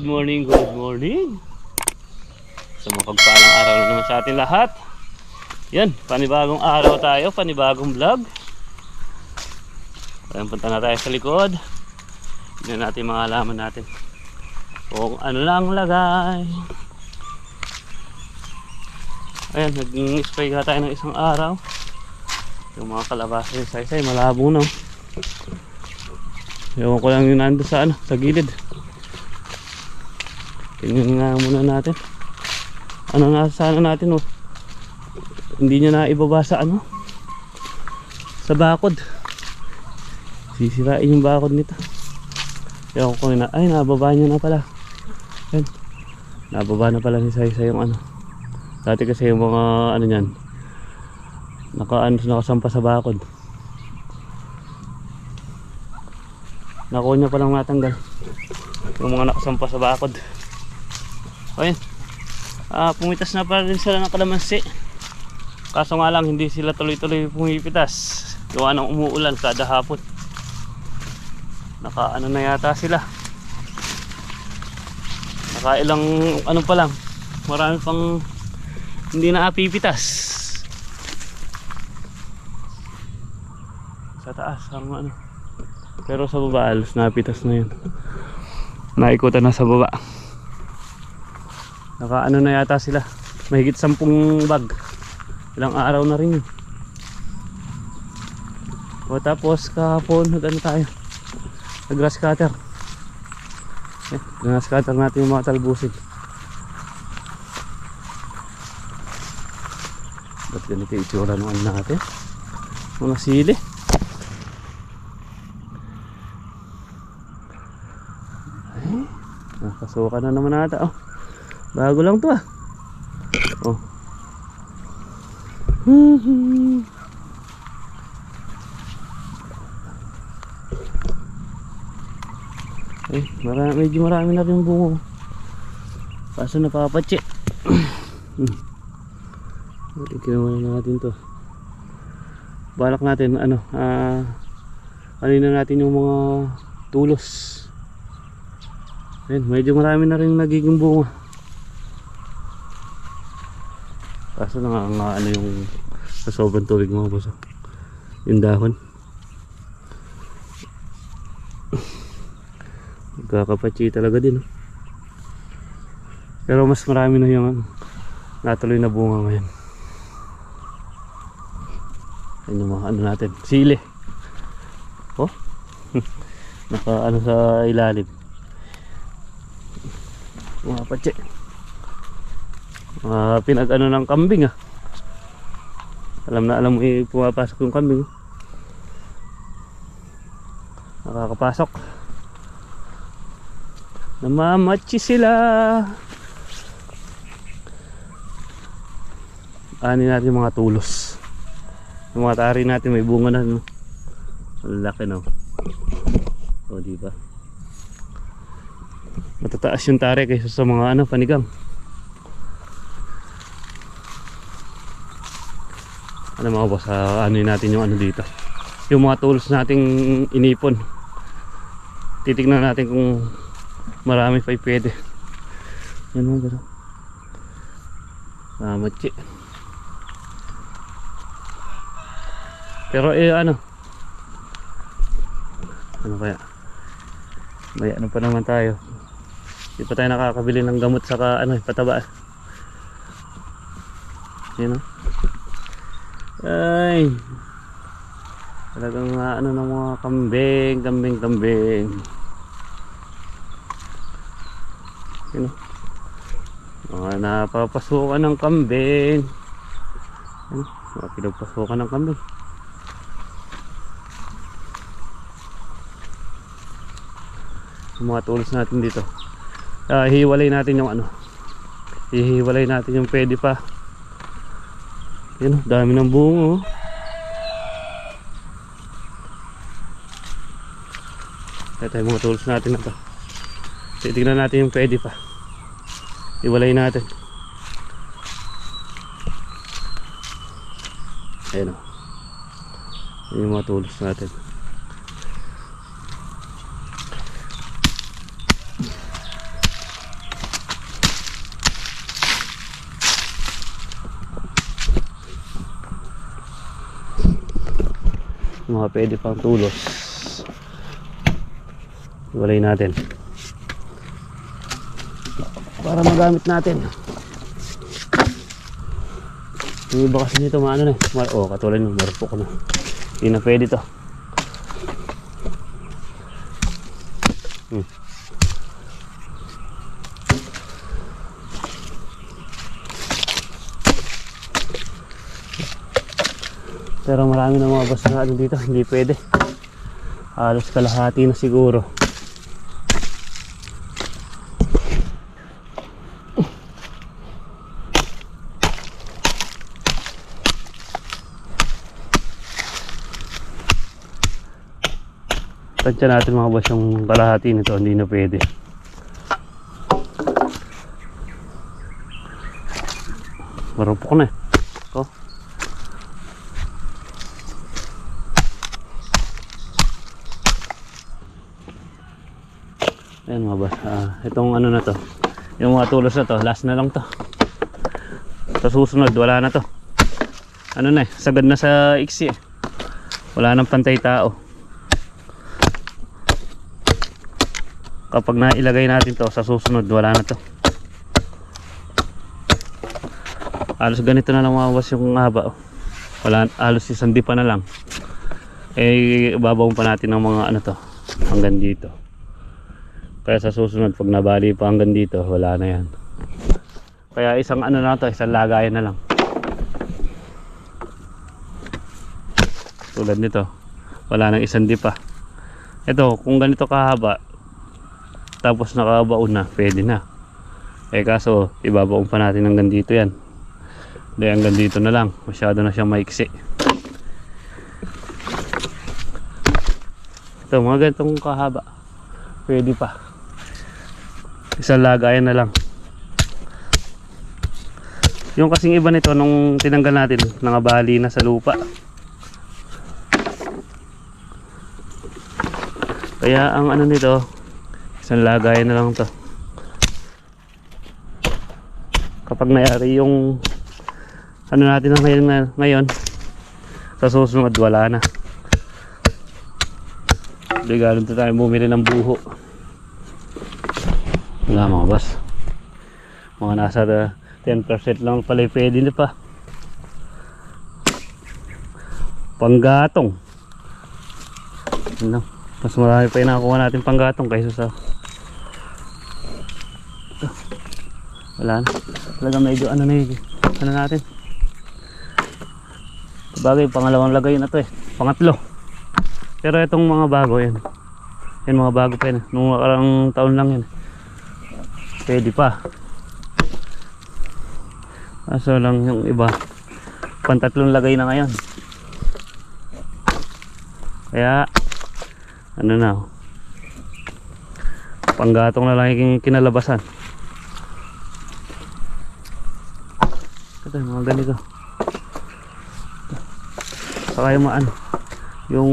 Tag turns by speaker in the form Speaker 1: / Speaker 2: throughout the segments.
Speaker 1: good morning, good morning. So mapagpalang araw na naman sa ating lahat. Yan, panibagong araw tayo, panibagong vlog. Ayan, punta na tayo sa likod. Tignan natin mga alaman natin. Kung ano lang lagay. Ayan, nag-spray ka tayo ng isang araw. Yung mga kalabasa yung saysay, malabo na. Ewan ko lang yung nando sa ano, sa gilid. Tingnan nga muna natin. Ano na sana natin oh. Hindi niya na ibaba sa ano. Sa bakod. Sisirain yung bakod nito. Ewan ko na. Ay, nababa niya na pala. Yan. Nababa na pala ni Saisa yung ano. Dati kasi yung mga ano niyan. Naka, ano, nakasampa sa bakod. Nakuha niya palang matanggal. Yung mga nakasampa sa bakod. Ayun. Ah, pumitas na pa rin sila ng kalamansi. Kaso nga lang hindi sila tuloy-tuloy pumipitas. Gawa ng umuulan kada hapon. Naka ano na yata sila. Naka ilang ano pa lang. Marami pang hindi na apipitas. Sa taas ang ano. Pero sa baba alos napitas na yun. Naikutan na sa baba. Naka ano na yata sila. Mahigit sampung bag. Ilang araw na rin yun. O tapos kahapon nag ano tayo. Nag grass cutter. Eh, grass cutter natin yung mga talbusin. Ba't ganito yung itsura ano natin? Mga sili. Nakasuka na naman ata. Oh. Bago lang to ah. Oh. Eh, marami, medyo marami na rin bungo. Kaso napapatsi. hmm. Kinuha na natin to. Balak natin, ano, ah, ano na natin yung mga tulos. Ayun, medyo marami na rin nagiging bunga. Kaso na nga, ano yung sa sobrang tubig mga boss. oh. Yung dahon. Magkakapatsi talaga din. oh. Pero mas marami na yung ano, natuloy na bunga ngayon. Ayun yung mga ano natin. Sili. Oh. Naka ano sa ilalim. Mga patsi. Mga pinag ano ng kambing ah. Alam na alam mo eh, pumapasok yung kambing. Nakakapasok. Namamatsi sila. Ani natin mga tulos. Yung mga tari natin may bunga na no. Laki no. O di ba? Matataas yung tari kaysa sa mga ano panigang. Ano mga boss, ah, ano natin yung ano dito. Yung mga tools nating inipon. Titignan natin kung marami pa pwede. Yan mga boss ah matchi. Pero eh ano? Ano kaya? May ano pa naman tayo. Hindi pa tayo nakakabili ng gamot saka ano eh, pataba. Yun know? Ay. Talagang ano ng mga kambing, kambing, kambing. Sino? Mga napapasukan ng kambing. Ano? Mga pinagpasukan ng kambing. Yung mga tools natin dito. Uh, hiwalay natin yung ano. Hihiwalay natin yung pwede pa. Yan oh, dami ng bungo. oh. Ito yung mga tools natin na to. Titignan natin yung pwede pa. Iwalay natin. Ayan o. Yan yung mga tools natin. Mga pwede pang tulos. Iwalay natin. Para magamit natin. Yung iba kasi nito maano na eh. Oh, katulad ng marupok na. Hindi na pwede to. Pero marami na mga ano dito, hindi pwede. Halos kalahati na siguro. Tansya natin mga boss yung kalahati nito, hindi na pwede. Marupok na eh. Oh. Boss. Ah, itong ano na to. Yung mga tulos na to, last na lang to. Sa susunod, wala na to. Ano na eh, sagad na sa iksi eh. Wala nang pantay tao. Kapag nailagay natin to sa susunod, wala na to. Halos ganito na lang boss yung haba. Oh. Wala, halos isang di pa na lang. Eh, babawon pa natin ng mga ano to. Hanggang dito. Kaya sa susunod, pag nabali pa hanggang dito, wala na yan. Kaya isang ano na to, isang lagayan na lang. Tulad nito, wala nang isang di pa. Ito, kung ganito kahaba, tapos nakabaon na, pwede na. Eh kaso, ibabaon pa natin hanggang dito yan. Hindi, hanggang dito na lang. Masyado na siyang maiksi. Ito, mga ganitong kahaba. Pwede pa. Isang lagayan na lang. Yung kasing iba nito, nung tinanggal natin, nangabali na sa lupa. Kaya ang ano nito, isang lagayan na lang to. Kapag nayari yung ano natin na ngayon, ngayon sa susunod wala na. Regalo to tayo bumili ng buho. Wala mga boss. Mga nasa uh, 10% lang pala yung pwede na pa. Panggatong. Ano? Mas marami pa yung natin panggatong kaysa sa wala na. Talaga medyo ano na yun. Ano natin. Bagay, pangalawang lagay na to eh. Pangatlo. Pero itong mga bago yan. Yan mga bago pa yan. Nung nakarang taon lang yan. Pwede pa. Kaso lang yung iba. Pantatlong lagay na ngayon. Kaya ano na oh. panggatong na lang yung kinalabasan ito mga ganito saka yung maano yung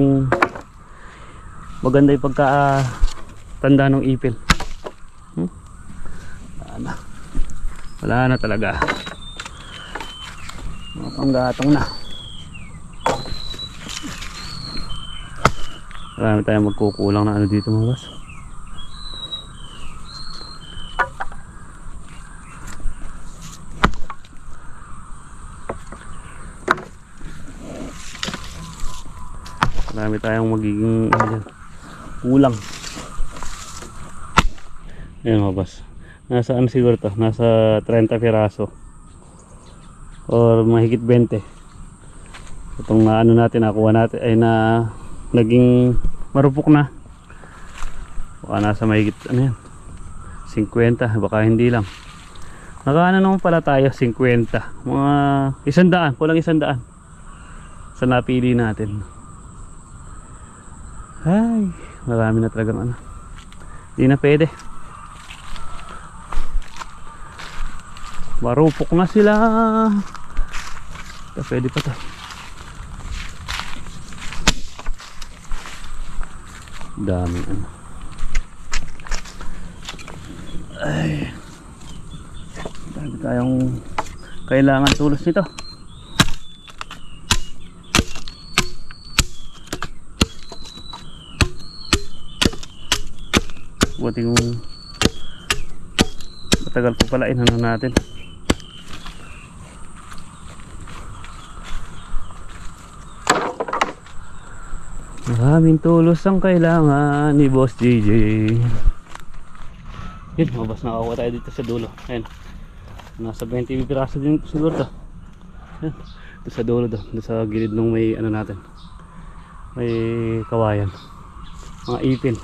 Speaker 1: maganda yung pagka ah, tanda ng ipil hmm? wala na wala na talaga mga panggatong na Marami tayong magkukulang na ano dito mga boss. Marami tayong magiging ano kulang. Ayan mga boss. Nasa ano siguro to? Nasa 30 piraso. Or mahigit 20. Itong na ano natin, nakuha natin ay na naging marupok na. Baka nasa mahigit ano yan? 50 baka hindi lang. Nakaano naman pala tayo 50 mga isang daan kulang isang daan sa napili natin. Ay marami na talagang ano. Hindi na pwede marupok na sila. Ta, pwede pa to. Dami ano. Ay. Dami tayong kailangan tulos nito. Buti kung matagal pa pala inanon natin. Maraming tulos ang kailangan ni Boss JJ. Yun, mabas na ako tayo dito sa dulo. Ayan. Nasa 20 piraso din siguro to. Ayan. Ito sa dulo to. Ito sa gilid nung may ano natin. May kawayan. Mga ipin.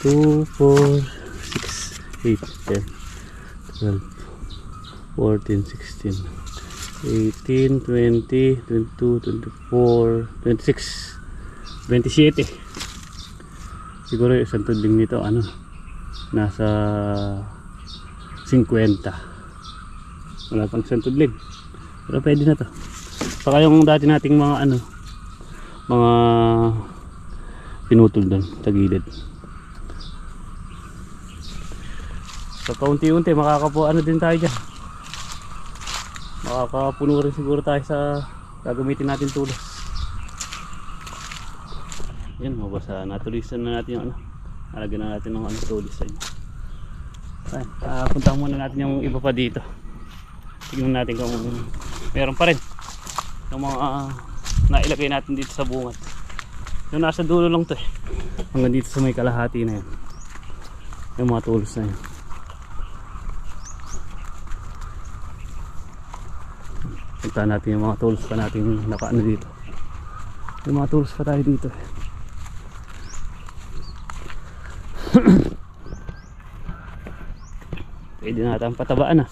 Speaker 1: 2, 4, 6, 8, 10, 12, 14, 16, 18, 20, 22, 24, 26, 27. Siguro yung isang tudling nito, ano, nasa 50. Wala pang isang tudling. Pero pwede na to. Saka yung dati nating mga ano, mga pinutol doon sa gilid. So kaunti-unti makakapo ano din tayo dyan. Makakapuno rin siguro tayo sa gagamitin natin tulos. Yan, mabasa. Natulisan na natin yung ano. Nalagyan na natin ng ano, tulis sa inyo. Ayan, ah, puntahan muna natin yung iba pa dito. Tignan natin kung meron pa rin. Yung mga ah, nailagay natin dito sa bungat. Yung nasa dulo lang to eh. Hanggang dito sa may kalahati na yun. Yung mga tulos na yun. Puntahan natin yung mga tools pa natin nakaano dito. Yung mga tools pa tayo dito. Pwede natin patabaan ah.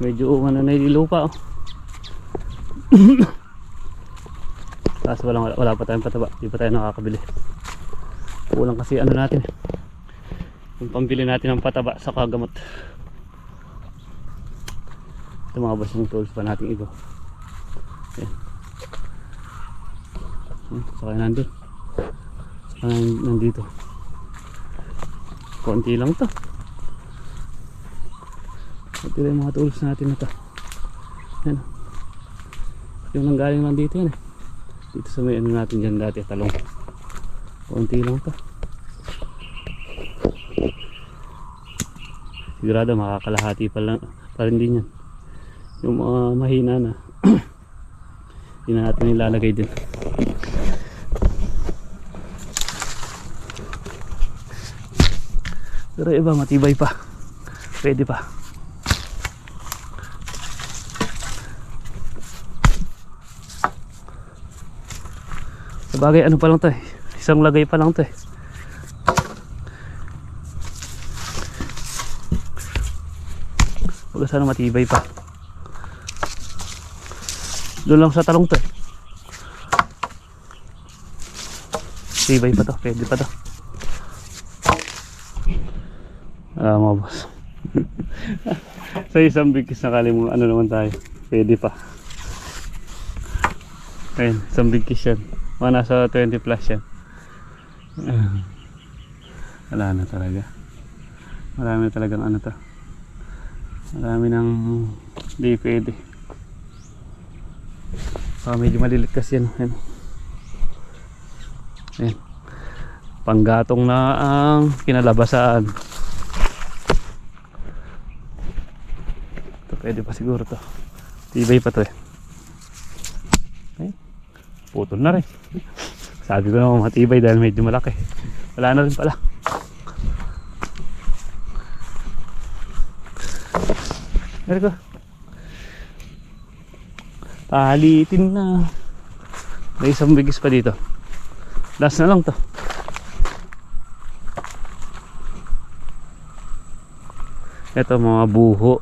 Speaker 1: Medyo ano na yung lupa oh. Tapos wala, wala pa tayong pataba. Hindi pa tayo nakakabili. Kulang kasi ano natin eh. Yung pambili natin ng pataba sa kagamot. Ito mga yung tools pa natin iba. Ayan, Saka nandun. Saka nan- nandito. Konti lang to. Ito yung mga tools natin na to. Ayan. Yung nanggaling lang dito yan eh. Dito sa may ano natin dyan dati, talong. Konti lang to. Sigurado makakalahati pa, lang, pa rin din yan yung mga mahina na. Hindi na natin ilalagay din. Pero iba matibay pa. Pwede pa. Sabagay ano pa lang to eh. Isang lagay pa lang to eh. Huwag sana matibay pa doon lang sa talong to eh. Tibay pa to, pwede pa to. Ah, mga boss. sa isang bigkis na kali mo, ano naman tayo. Pwede pa. Ayun, isang bigkis yan. Mga nasa 20 plus yan. Ah. Wala na talaga. Marami talagang ano to. Marami nang di pwede. Ah, medyo malilit kasi yan. Ayan. Ayan. Panggatong na ang kinalabasan. Ito pwede pa siguro to. Tibay pa to eh. Okay. Putol na rin. Sabi ko naman matibay dahil medyo malaki. Wala na rin pala. Ko. Pahalitin na. May isang bigis pa dito. Last na lang to. Ito mga buho.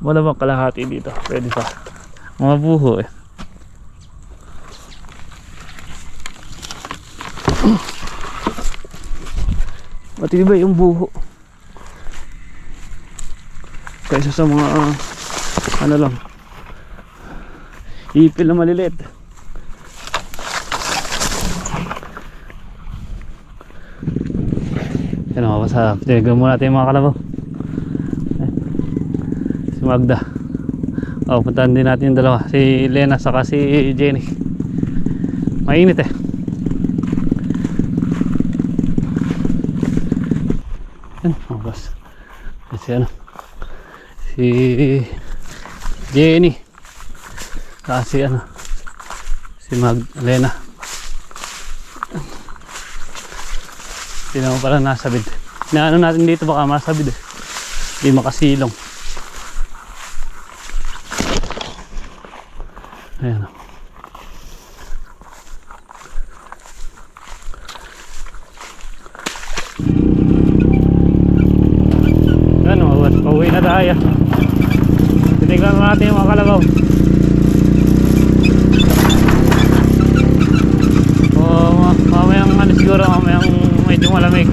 Speaker 1: Wala bang kalahati dito? Pwede pa. Mga buho eh. Matibay yung buho. Kaysa sa mga ah, ano lang Ipil na maliliit. Yan o, basta tinigan muna natin yung mga kalabaw. Eh, si Magda. O, puntahan din natin yung dalawa. Si Lena, saka si Jenny. Mainit eh. Yan, oh, bas. Si ano. Si Jenny kasi ano si Magdalena. Hindi naman pala nasabid na ano natin dito baka masabid eh. Makasilong ayan o Ano, boss, pauwi na tayo. Titignan natin yung mga kalabaw. O, ma- mamayang ano siguro, mamayang medyo malamig.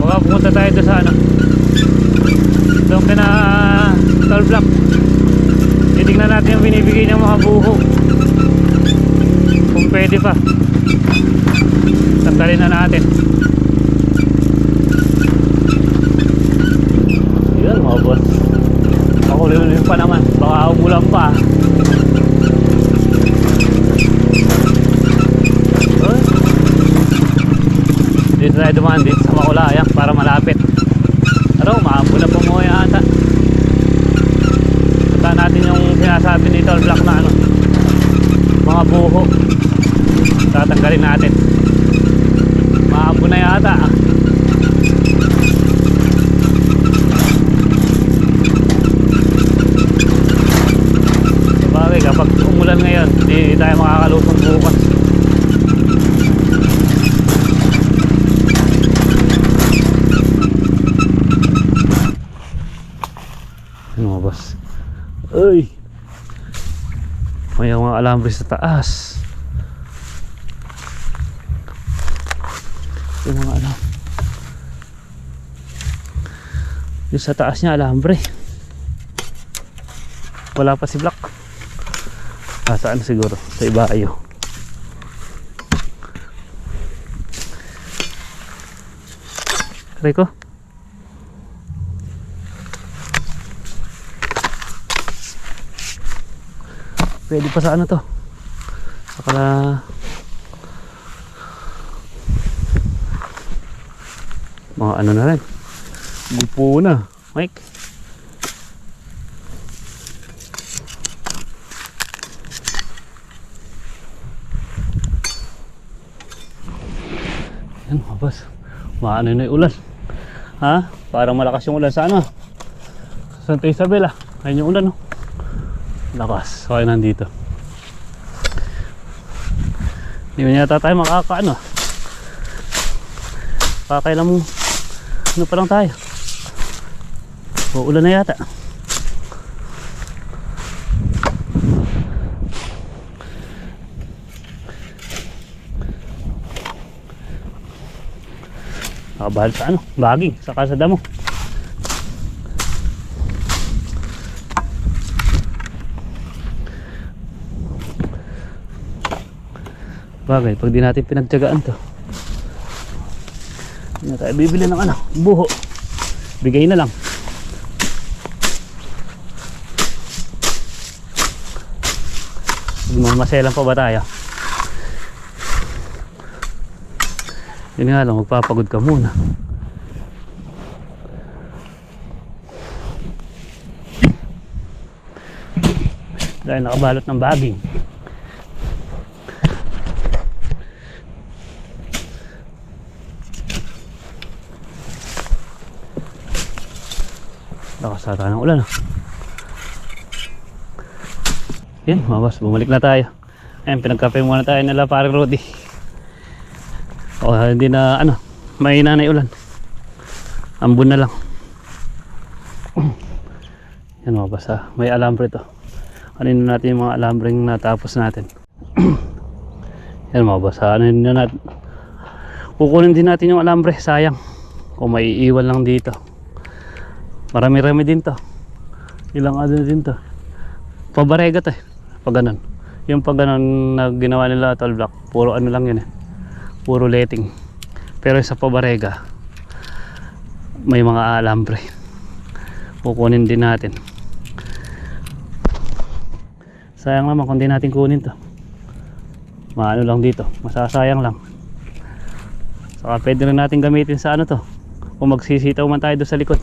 Speaker 1: Baka pumunta tayo doon sa ano. Doon kina toll block. Titignan natin yung binibigay ng mga buho. Kung pwede pa. Tanggalin na natin. Yun mga boss. Makulimlim pa naman. Baka umulan pa. Dito tayo dumaan dito sa Makulayang para malapit. Ano, maambo na po mo yata. Punta natin yung sinasabi ni Tol Black na ano. Mga buho. Tatanggalin natin. Maambo na yata. ah. Kapag umulan ngayon, hindi tayo makakalusong bukas. Ano mga boss? Uy! May mga alambre sa taas. Yung mga alam. Yung sa taas niya alambre. Wala pa si Black. Ah, siguro? Sa ibayo. Rico? Pwede pa sa ano to? Sakala... Mga ano na rin. Gupo na. Mike. Yan mga boss. Maano na yung ulan. Ha? Parang malakas yung ulan sa ano? Sa Santa Isabel ah. Ayun yung ulan oh. Lakas. Ayun nandito. Hindi man yata tayo makakaano. Kakailan mo. Ano pa lang tayo. Uulan na yata. Nakabahal sa ano? Baging. Sa kasada mo. Bagay, pag di natin pinagtyagaan to. Hindi na tayo bibili ng ano, buho. Bigay na lang. Mamaselan pa ba tayo? Yun nga lang, magpapagod ka muna. Dahil nakabalot ng baging. Lakas ata ng ulan. ah. Yan, mga boss, bumalik na tayo. Ayan, pinagkape muna tayo nila parang Rudy. O, hindi na, ano, may nanay ulan. Ambon na lang. Yan mga boss, ah. may alambre to. Ano natin yung mga alambreng natapos natin. Yan mga boss, ah. ano na natin. Kukunin din natin yung alambre, sayang. Kung may iiwan lang dito. Marami-rami din to. Ilang ano din to. Pabarega to eh. Pag. Yung pag na ginawa nila tall block, puro ano lang yun eh. Puro letting. Pero sa pabarega, may mga alambre. Kukunin din natin. Sayang naman kung di natin kunin to. Maano lang dito. Masasayang lang. Saka pwede rin natin gamitin sa ano to. O magsisitaw man tayo doon sa likod.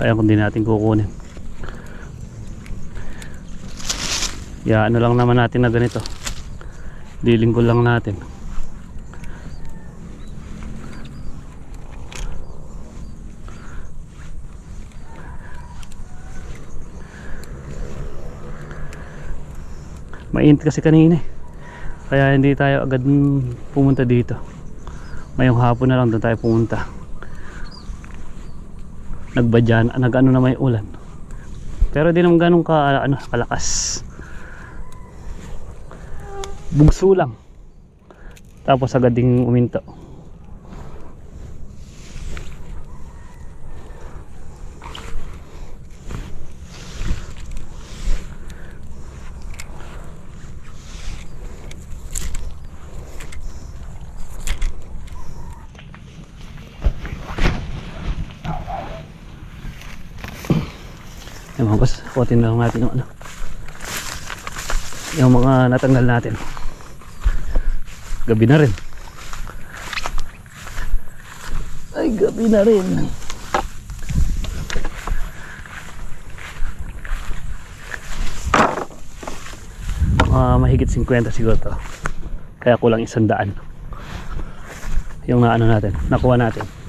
Speaker 1: Sayang kung di natin kukunin. Ya, ano lang naman natin na ganito. Dilinggol lang natin. Mainit kasi kanina eh. Kaya hindi tayo agad pumunta dito. Ngayong hapon na lang doon tayo pumunta. Nagbadyan, nag ano na may ulan. Pero di naman ganun ka, ano, kalakas. Bugso lang. Tapos agad ding uminto. Yung mga boss, kutin na lang natin yung ano. Yung mga natanggal natin. Gabi na rin. Ay, gabi na rin. Mga mahigit 50 siguro to. Kaya kulang isang daan. Yung na ano natin, nakuha natin.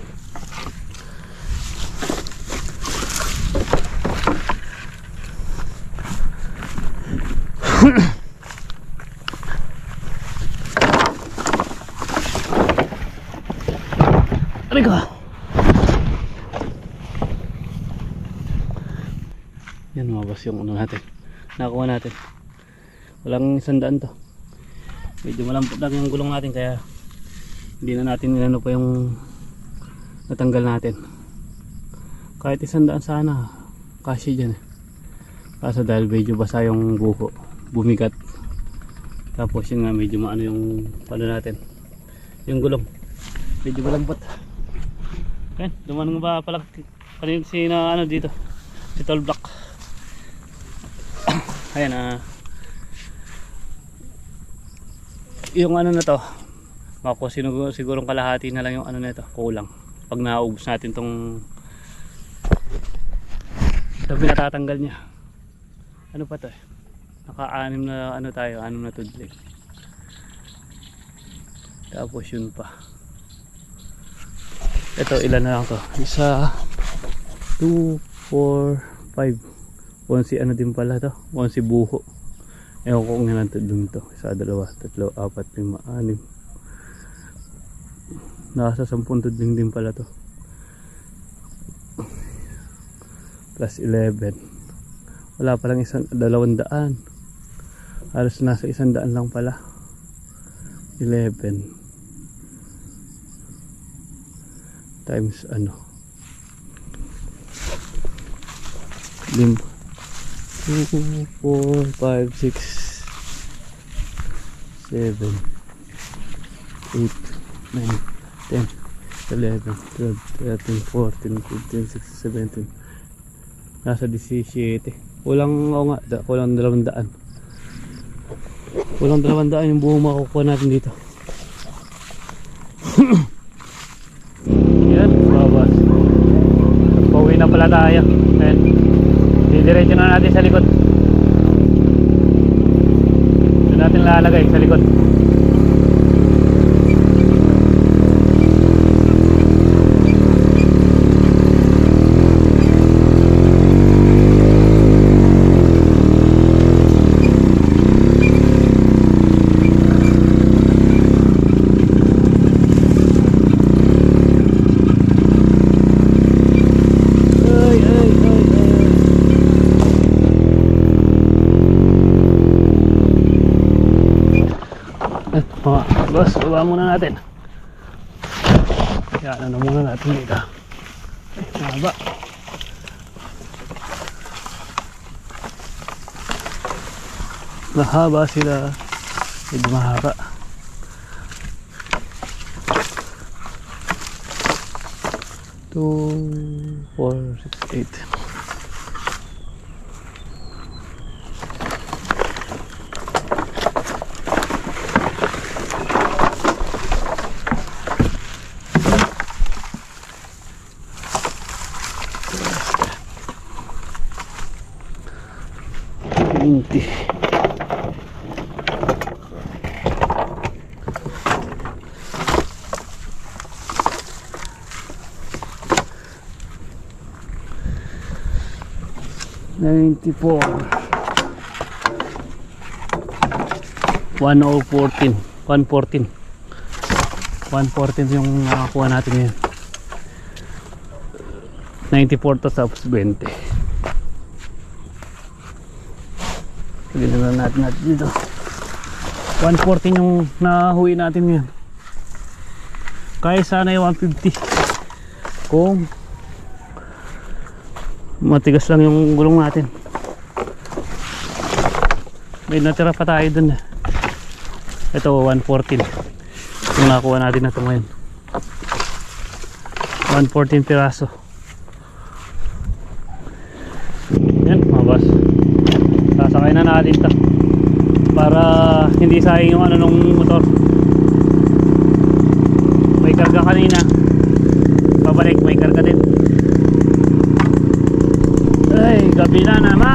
Speaker 1: Aray ka! Yan mga boss yung ano natin. Nakakuha natin. Walang isang daan to. Medyo malampot lang yung gulong natin kaya hindi na natin inano pa yung natanggal natin. Kahit isang daan sana kasi dyan eh. Kaso dahil medyo basa yung buko, bumigat. Tapos yun nga medyo maano yung palo natin. Yung gulong. Medyo malambot. Ayan, dumanong ba pala kanina si na ano dito. Si Tall Black. Ayan ah. yung ano na to, mako siguro sigurong kalahati na lang yung ano nito, kulang. Pag naubos natin tong sabi natatanggal niya. Ano pa to eh? Naka-anim na ano tayo, anim na tudling. Tapos yun pa. Ito, ilan na lang to? Isa, 2, 4, 5. One si ano din pala to? One si buho. Ewan ko kung ilan to dun to. Isa, dalawa, tatlo, apat, lima, anim. Nasa sampung tudling din pala to. Plus 11. Wala palang isang, dalawang daan. Halos nasa isang daan lang pala. 11 times ano? Lim 2, 4, 5, 6 7 8 9 10 11 12 13 14 15 16 17 nasa 17 kulang ako nga kulang dalawang daan kulang dalawang daan yung buong makukuha natin dito. Yan babas pauwi na pala tayo. Ayan. Didiretso na natin sa likod. Doon natin lalagay sa likod ay ay ay ay Eh, mga boss, baba muna natin. Yan, ano muna natin dito. Eh, mahaba. Mahaba sila. Medyo mahaba. Two, four, six, eight. 90 94 1014 114 114 yung nakakuha natin ngayon. 94 to tapos 20 Tignan na natin natin dito. 114 yung nahuwi natin ngayon. Kaya sana yung 150 kung matigas lang yung gulong natin. May natira pa tayo dun. Ito 114 yung nakuha natin na ito ngayon. 114 piraso yan mga boss ito para hindi sayang yung ano nung motor. May karga kanina. Pabalik may karga din. Ay gabi na naman